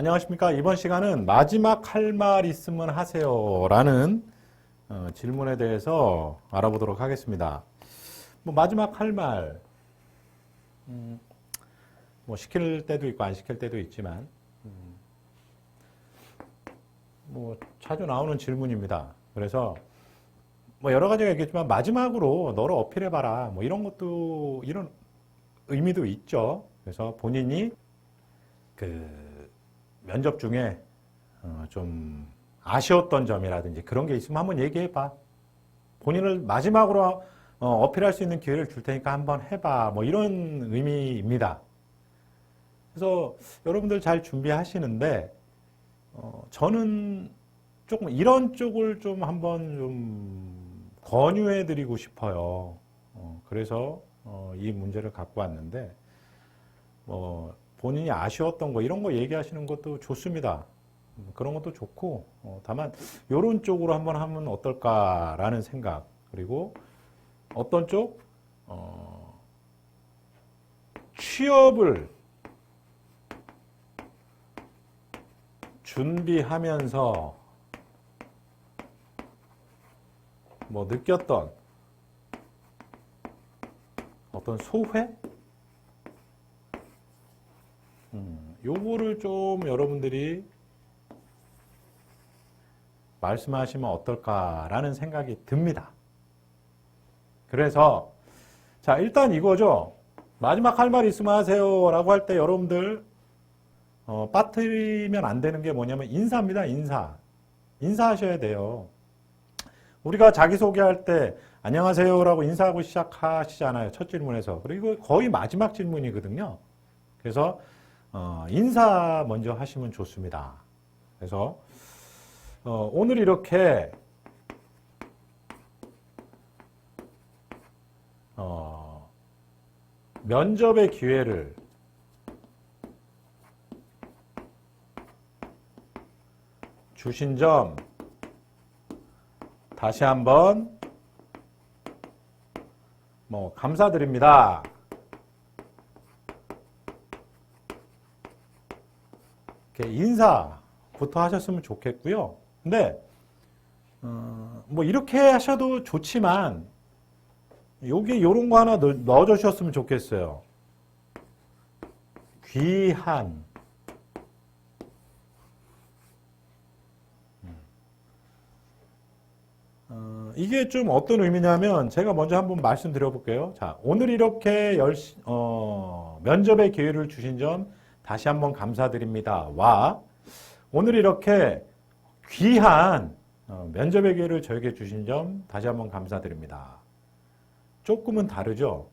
안녕하십니까. 이번 시간은 마지막 할 말 있으면 하세요. 라는 어, 질문에 대해서 알아보도록 하겠습니다. 뭐, 마지막 할 말, 음, 뭐, 시킬 때도 있고, 안 시킬 때도 있지만, 음, 뭐, 자주 나오는 질문입니다. 그래서, 뭐, 여러 가지가 있겠지만, 마지막으로 너를 어필해봐라. 뭐, 이런 것도, 이런 의미도 있죠. 그래서 본인이 그, 면접 중에 어, 좀 아쉬웠던 점이라든지 그런 게 있으면 한번 얘기해 봐. 본인을 마지막으로 어, 필할수 있는 기회를 줄 테니까 한번 해봐. 뭐 이런 의미입니다. 그래서 여러분들 잘 준비하시는데 어, 저는 조금 이런 쪽을 좀 한번 좀 권유해 드리고 싶어요. 어, 그래서 어, 이 문제를 갖고 왔는데 뭐 본인이 아쉬웠던 거 이런 거 얘기하시는 것도 좋습니다. 음, 그런 것도 좋고 어, 다만 이런 쪽으로 한번 하면 어떨까라는 생각 그리고 어떤 쪽 어, 취업을 준비하면서 뭐 느꼈던 어떤 소회 음, 요거를 좀 여러분들이 말씀하시면 어떨까라는 생각이 듭니다. 그래서 자 일단 이거죠. 마지막 할 말 있으면 하세요 라고 할 때 여러분들 어, 빠뜨리면 안 되는 게 뭐냐면 인사입니다. 인사. 인사하셔야 돼요. 우리가 자기소개할 때 안녕하세요 라고 인사하고 시작하시잖아요. 첫 질문에서. 그리고 거의 마지막 질문이거든요. 그래서 어, 인사 먼저 하시면 좋습니다. 그래서 어, 오늘 이렇게 어, 면접의 기회를 주신 점 다시 한번 뭐 감사드립니다. 이렇게 인사부터 하셨으면 좋겠고요. 근데 어, 뭐 이렇게 하셔도 좋지만 여기 요런 거 하나 넣- 넣어주셨으면 좋겠어요. 귀한 음. 어, 이게 좀 어떤 의미냐면 제가 먼저 한번 말씀드려 볼게요. 자, 오늘 이렇게 열시, 어, 면접의 기회를 주신 점 다시 한번 감사드립니다. 와, 오늘 이렇게 귀한 어, 면접의 기회를 저에게 주신 점 다시 한번 감사드립니다. 조금은 다르죠?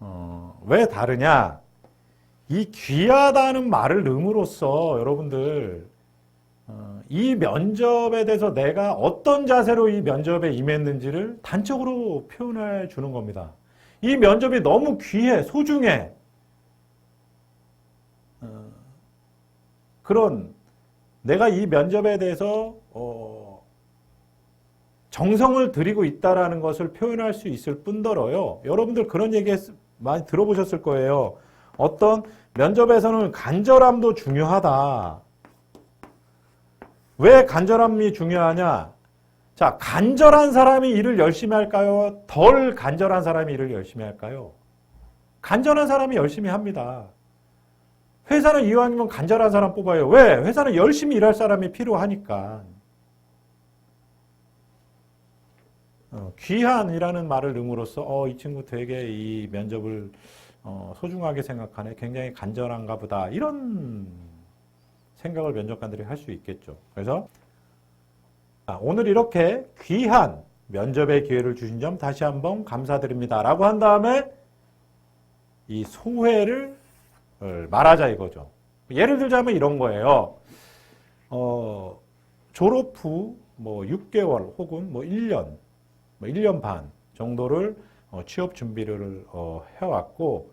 어, 왜 다르냐? 이 귀하다는 말을 넣음으로써 여러분들 어, 이 면접에 대해서 내가 어떤 자세로 이 면접에 임했는지를 단적으로 표현해 주는 겁니다. 이 면접이 너무 귀해, 소중해. 그런 내가 이 면접에 대해서 어, 정성을 들이고 있다라는 것을 표현할 수 있을 뿐더러요. 여러분들 그런 얘기 많이 들어보셨을 거예요. 어떤 면접에서는 간절함도 중요하다. 왜 간절함이 중요하냐? 자, 간절한 사람이 일을 열심히 할까요? 덜 간절한 사람이 일을 열심히 할까요? 간절한 사람이 열심히 합니다. 회사는 이왕이면 간절한 사람 뽑아요. 왜? 회사는 열심히 일할 사람이 필요하니까. 어, 귀한이라는 말을 넣음으로써 어, 이 친구 되게 이 면접을 어, 소중하게 생각하네. 굉장히 간절한가 보다. 이런 생각을 면접관들이 할 수 있겠죠. 그래서 아, 오늘 이렇게 귀한 면접의 기회를 주신 점 다시 한번 감사드립니다. 라고 한 다음에 이 소회를 말하자 이거죠. 예를 들자면 이런 거예요. 어, 졸업 후 뭐 6개월 혹은 뭐 1년, 뭐 1년 반 정도를 어, 취업 준비를 어, 해왔고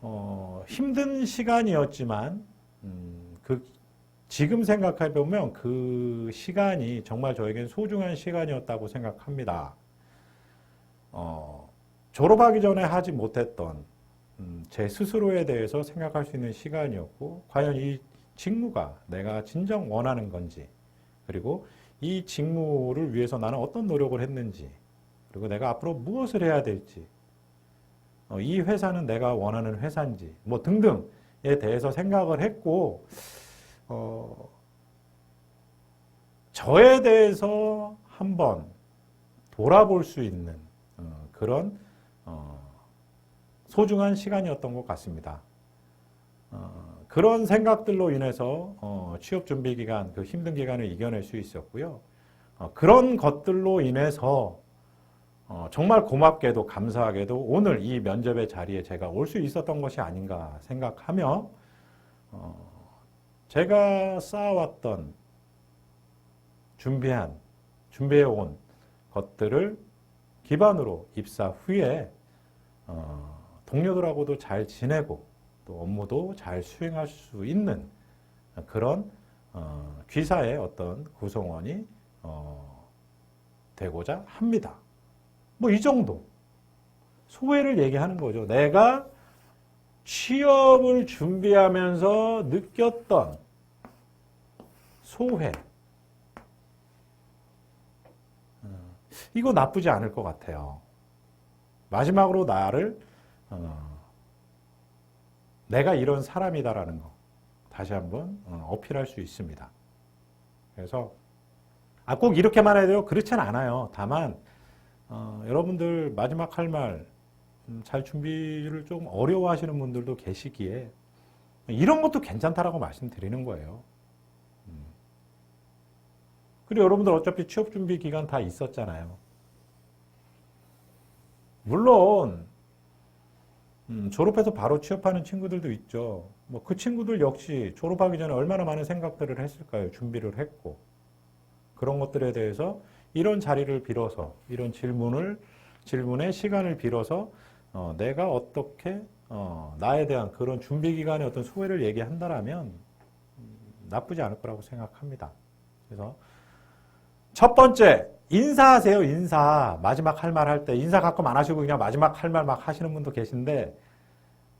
어, 힘든 시간이었지만 음, 그 지금 생각해 보면 그 시간이 정말 저에겐 소중한 시간이었다고 생각합니다. 어, 졸업하기 전에 하지 못했던 음, 제 스스로에 대해서 생각할 수 있는 시간이었고 과연 이 직무가 내가 진정 원하는 건지, 그리고 이 직무를 위해서 나는 어떤 노력을 했는지, 그리고 내가 앞으로 무엇을 해야 될지, 어, 이 회사는 내가 원하는 회사인지, 뭐 등등에 대해서 생각을 했고, 어, 저에 대해서 한번 돌아볼 수 있는 어, 그런 어, 소중한 시간이었던 것 같습니다. 어, 그런 생각들로 인해서 어, 취업 준비 기간, 그 힘든 기간을 이겨낼 수 있었고요. 어, 그런 것들로 인해서 어, 정말 고맙게도 감사하게도 오늘 이 면접의 자리에 제가 올 수 있었던 것이 아닌가 생각하며 어, 제가 쌓아왔던 준비한 준비해 온 것들을 기반으로 입사 후에 어, 동료들하고도 잘 지내고 또 업무도 잘 수행할 수 있는 그런 어, 귀사의 어떤 구성원이 어, 되고자 합니다. 뭐 이 정도 소회를 얘기하는 거죠. 내가 취업을 준비하면서 느꼈던 소회. 어, 이거 나쁘지 않을 것 같아요. 마지막으로 나를 어, 내가 이런 사람이다라는 거 다시 한번 어, 어필할 수 있습니다. 그래서 아, 꼭 이렇게만 돼요? 그렇진 않아요. 다만 어, 여러분들 마지막 할 말 잘 준비를 좀 어려워하시는 분들도 계시기에 이런 것도 괜찮다라고 말씀드리는 거예요. 음. 그리고 여러분들 어차피 취업 준비 기간 다 있었잖아요. 물론 음, 졸업해서 바로 취업하는 친구들도 있죠. 뭐 그 친구들 역시 졸업하기 전에 얼마나 많은 생각들을 했을까요? 준비를 했고 그런 것들에 대해서 이런 자리를 빌어서 이런 질문을 질문의 시간을 빌어서 어, 내가 어떻게 어, 나에 대한 그런 준비 기간의 어떤 소회를 얘기한다라면 음, 나쁘지 않을 거라고 생각합니다. 그래서 첫 번째 인사하세요 인사 마지막 할 말 할 때 인사 가끔 안 하시고 그냥 마지막 할 말 막 하시는 분도 계신데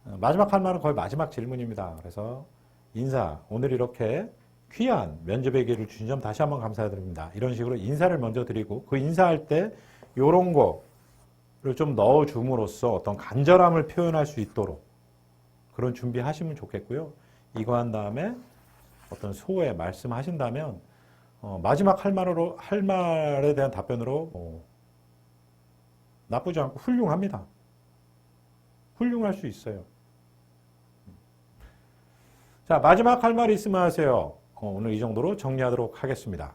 어, 마지막 할 말은 거의 마지막 질문입니다. 그래서 인사 오늘 이렇게 귀한 면접의 기회를 주신 점 다시 한번 감사드립니다. 이런 식으로 인사를 먼저 드리고 그 인사할 때 이런 거를 좀 넣어줌으로써 어떤 간절함을 표현할 수 있도록 그런 준비하시면 좋겠고요. 이거 한 다음에 어떤 소회 말씀하신다면 어, 마지막 할 말으로 할 말에 대한 답변으로 어, 나쁘지 않고 훌륭합니다. 훌륭할 수 있어요. 자 마지막 할 말이 있으면 하세요. 어, 오늘 이 정도로 정리하도록 하겠습니다.